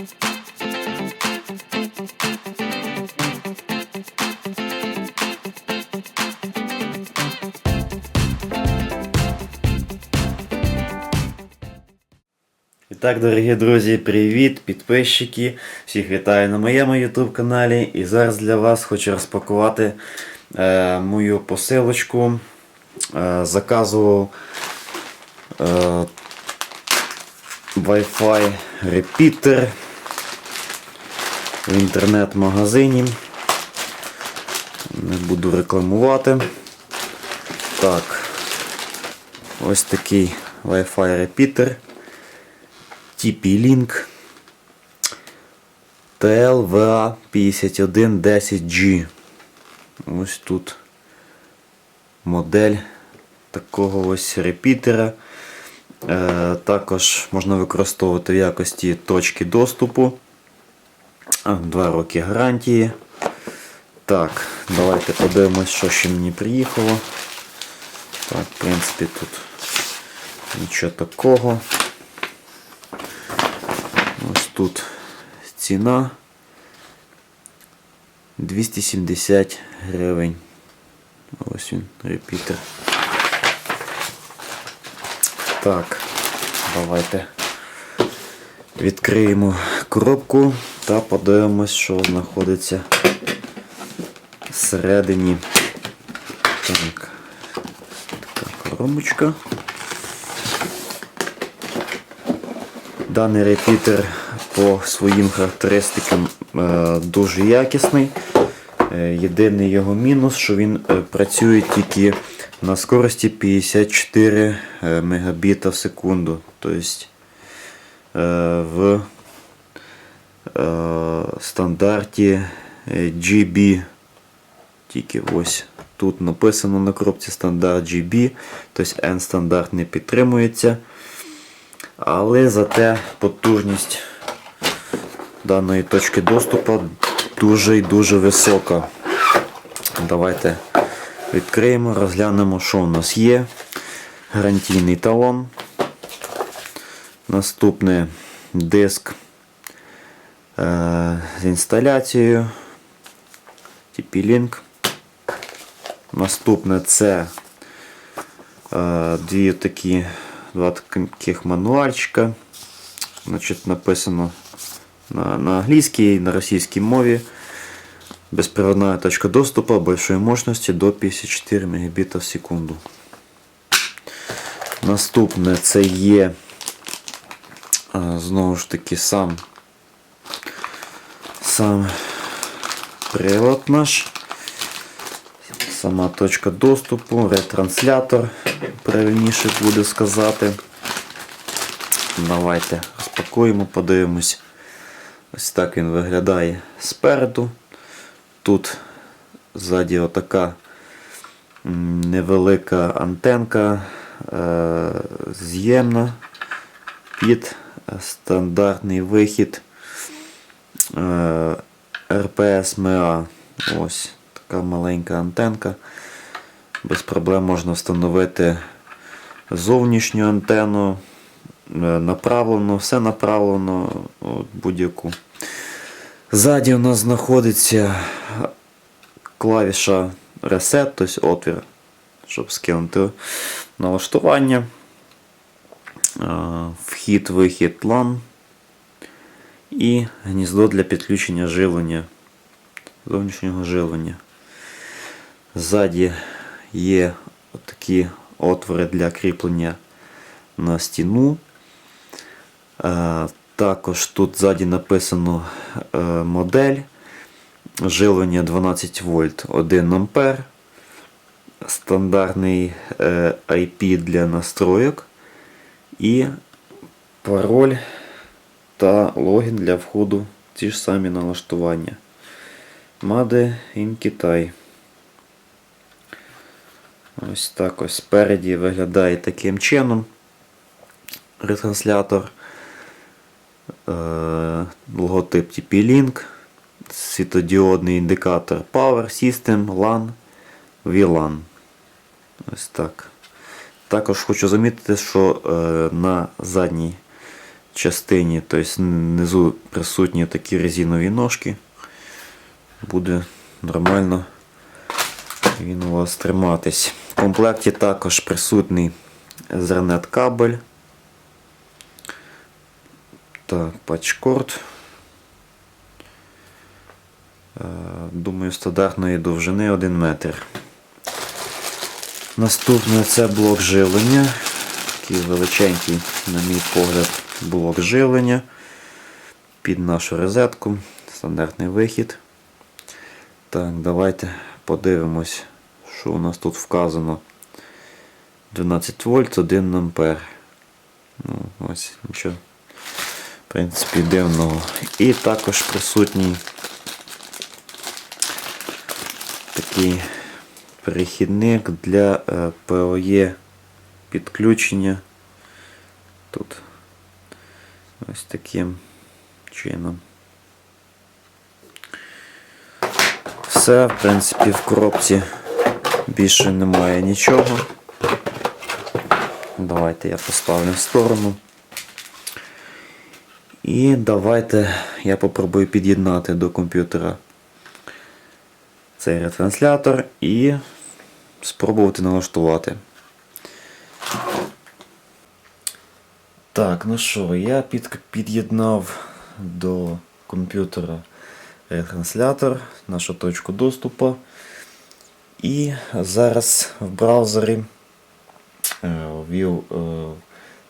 І так, дорогі друзі, привіт, підписчики. Всіх вітаю на моєму YouTube каналі. І зараз для вас хочу розпакувати е, мою посилочку. Е, заказував е, Wi-Fi репітер в інтернет-магазині. Не буду рекламувати. Так, ось такий Wi-Fi репітер. TP-Link TLVA5110G. Ось тут модель такого ось репітера. Е, також можна використовувати в якості точки доступу. Два роки гарантії. Так, давайте подивимось, що ще мені приїхало. Так, в принципі, тут нічого такого. Ось тут ціна 270 гривень. Ось він, репітер. Так, давайте відкриємо коробку та подивимось, що знаходиться всередині. Так, така коробочка. Даний репітер по своїм характеристикам е, дуже якісний. Е, Єдиний його мінус, що він е, працює тільки на скорості 54 е, мегабіта в секунду. Тобто в стандарті е, GB. Тільки ось тут написано на коробці стандарт GB, тобто N стандарт не підтримується. Але зате потужність даної точки доступу дуже і дуже висока. Давайте відкриємо, розглянемо, що у нас є. Гарантійний талон. Наступний диск е, з інсталяцією. TP-Link. Наступне це е, дві такі два таких мануальчика. Значить, написано на, на англійській і на російській мові. Безпроводна точка доступу большої мощності до 54 Мбіт в секунду. Наступне це є знову ж таки сам сам прилад наш. Сама точка доступу, ретранслятор, правильніше буде сказати. Давайте розпакуємо, подивимось. Ось так він виглядає спереду. Тут ззаді отака невелика антенка е, з'ємна під стандартний вихід е, RPS MEA. Ось така маленька антенка. Без проблем можна встановити зовнішню антенну, е, направлено, все направлено будь-яку. Ззаді у нас знаходиться клавіша Reset, тобто отвір, щоб скинути налаштування. Е, Вхід-вихід LAN і гніздо для підключення живлення, зовнішнього живлення. Ззаді є такі отвори для кріплення на стіну. Е, Також тут ззаді написано е, модель живлення 12 вольт 1 ампер. Стандартний е, IP для настроєк і пароль та логін для входу ті ж самі налаштування. Made in Китай. Ось так ось спереді виглядає таким чином ретранслятор. Е, логотип TP-Link, світодіодний індикатор Power System, LAN, VLAN. Ось так. Також хочу замітити, що е, на задній частині, тобто внизу присутні такі резинові ножки. Буде нормально він у вас триматись. В комплекті також присутній Ethernet кабель. Так, патчкорд. Е, Думаю, стандартної довжини 1 метр. Наступне це блок живлення. Такий величенький, на мій погляд, блок живлення під нашу розетку. Стандартний вихід. Так, давайте подивимось, що у нас тут вказано. 12 вольт, 1 ампер. Ну, ось нічого. В принципі, дивного. І також присутній такий перехідник для е, PoE підключення. Тут ось таким чином. Все, в принципі, в коробці більше немає нічого. Давайте я поставлю в сторону. І давайте я попробую під'єднати до комп'ютера цей ретранслятор і спробувати налаштувати. Так, ну що, я під, під'єднав до комп'ютера ретранслятор, нашу точку доступу. І зараз в браузері е, ввів е,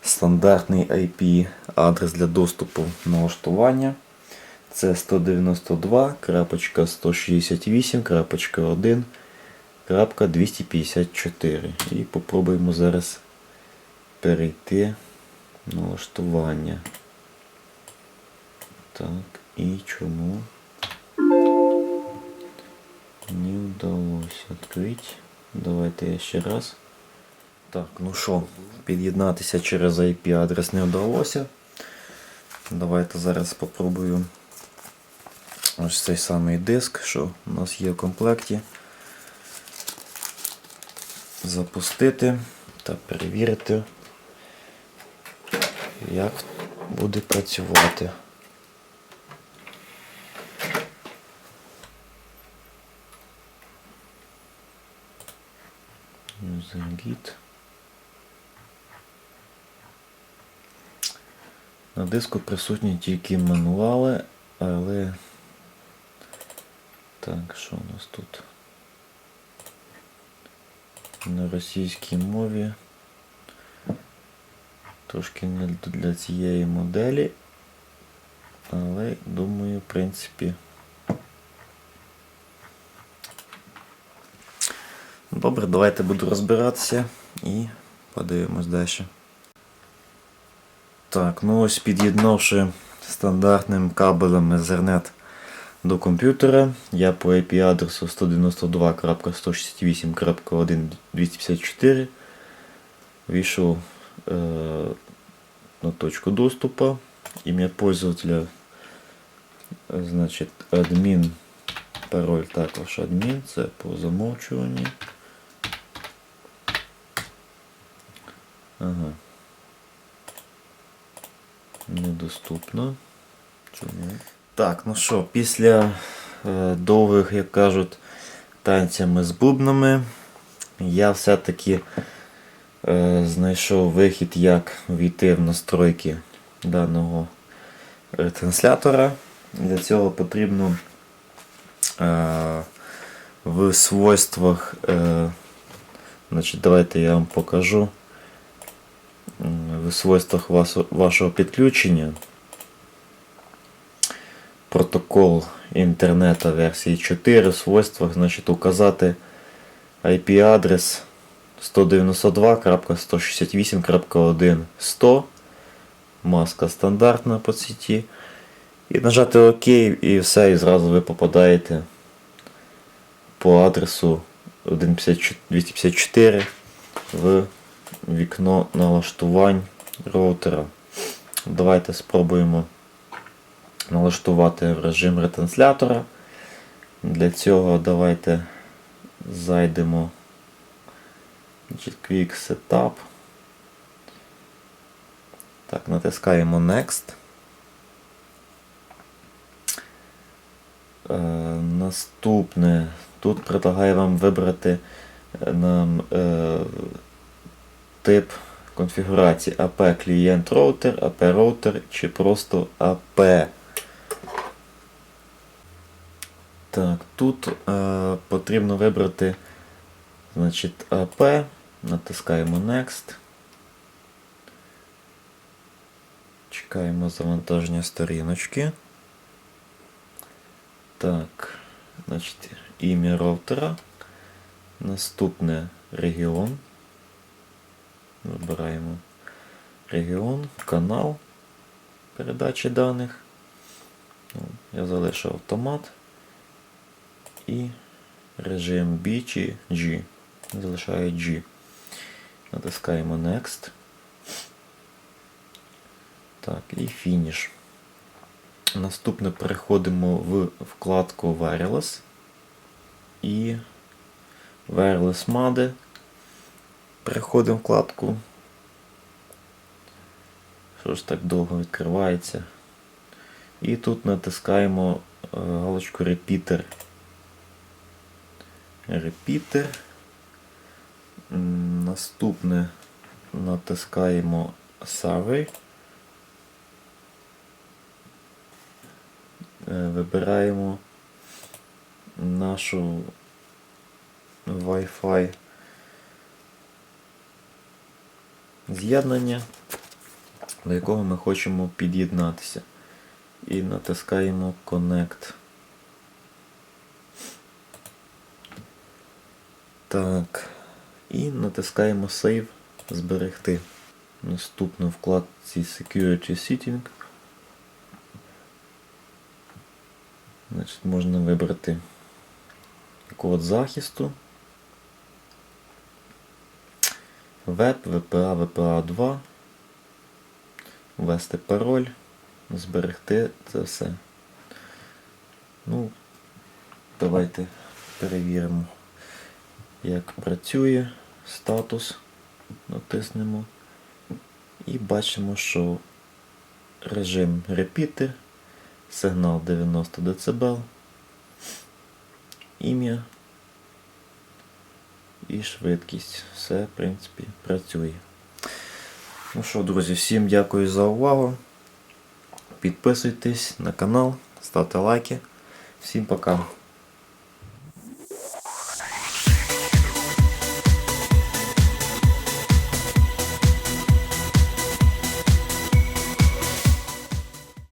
стандартний IP адрес для доступу налаштування. Це 192.168.1.254. І попробуємо зараз перейти налаштування. Так, і чому не вдалося відкрити. Давайте я ще раз. Так, ну що, під'єднатися через IP адрес не вдалося. Давайте зараз спробую ось цей самий диск, що у нас є в комплекті. Запустити та перевірити, як буде працювати. User-Git. На диску присутні тільки мануали, але так, що у нас тут? На російській мові. Трошки не для цієї моделі, але думаю, в принципі. Добре, давайте буду розбиратися і подивимось далі. Так, ну ось під'єднавши стандартним кабелем Ethernet до комп'ютера, я по IP адресу 192.168.1.254 вийшов е, на точку доступу. Ім'я пользователя, е, значить, адмін, пароль також адмін, це по замовчуванню. Ага. Недоступно. Чому? Так, ну що, після е, довгих, як кажуть, танцями з бубнами, я все-таки е, знайшов вихід, як війти в настройки даного ретранслятора. Для цього потрібно е, в свойствах, е, значить, давайте я вам покажу. В свойствах вашого підключення. Протокол інтернету версії 4 в свойствах значить, указати IP-адрес 192.168.1.100 маска стандартна по сеті. І нажати ОК і все, і зразу ви попадаєте по адресу 254 в вікно налаштувань роутера. Давайте спробуємо налаштувати режим ретранслятора. Для цього давайте зайдемо в Quick Setup. Так, натискаємо Next. Е, наступне. Тут предлагаю вам вибрати е, нам е, тип конфігурації AP клієнт роутер, AP роутер чи просто AP. Так, тут е, потрібно вибрати значить, AP, натискаємо Next. Чекаємо завантаження сторіночки. Так, значить, ім'я роутера. Наступне регіон. Вибираємо регіон, канал передачі даних. Ну, Я залишив автомат. І режим B чи G. Залишаю G. Натискаємо Next. Так, і фініш. Наступне переходимо в вкладку Wireless і Wireless MADE. Переходимо в вкладку. Що ж так довго відкривається? І тут натискаємо е, галочку Repeater. Repeater. Наступне натискаємо Survey. Е, Вибираємо нашу Wi-Fi з'єднання, до якого ми хочемо під'єднатися. І натискаємо Connect. Так. І натискаємо Save зберегти. Наступно в вкладці Security Setting. Значить, можна вибрати код захисту. Веб, VPA, VPA 2. Ввести пароль, зберегти це все. Ну, давайте перевіримо, як працює статус. Натиснемо. І бачимо, що режим Repeater, сигнал 90 дБ, ім'я і швидкість. Все, в принципі, працює. Ну що, друзі, всім дякую за увагу. Підписуйтесь на канал, ставте лайки. Всім пока.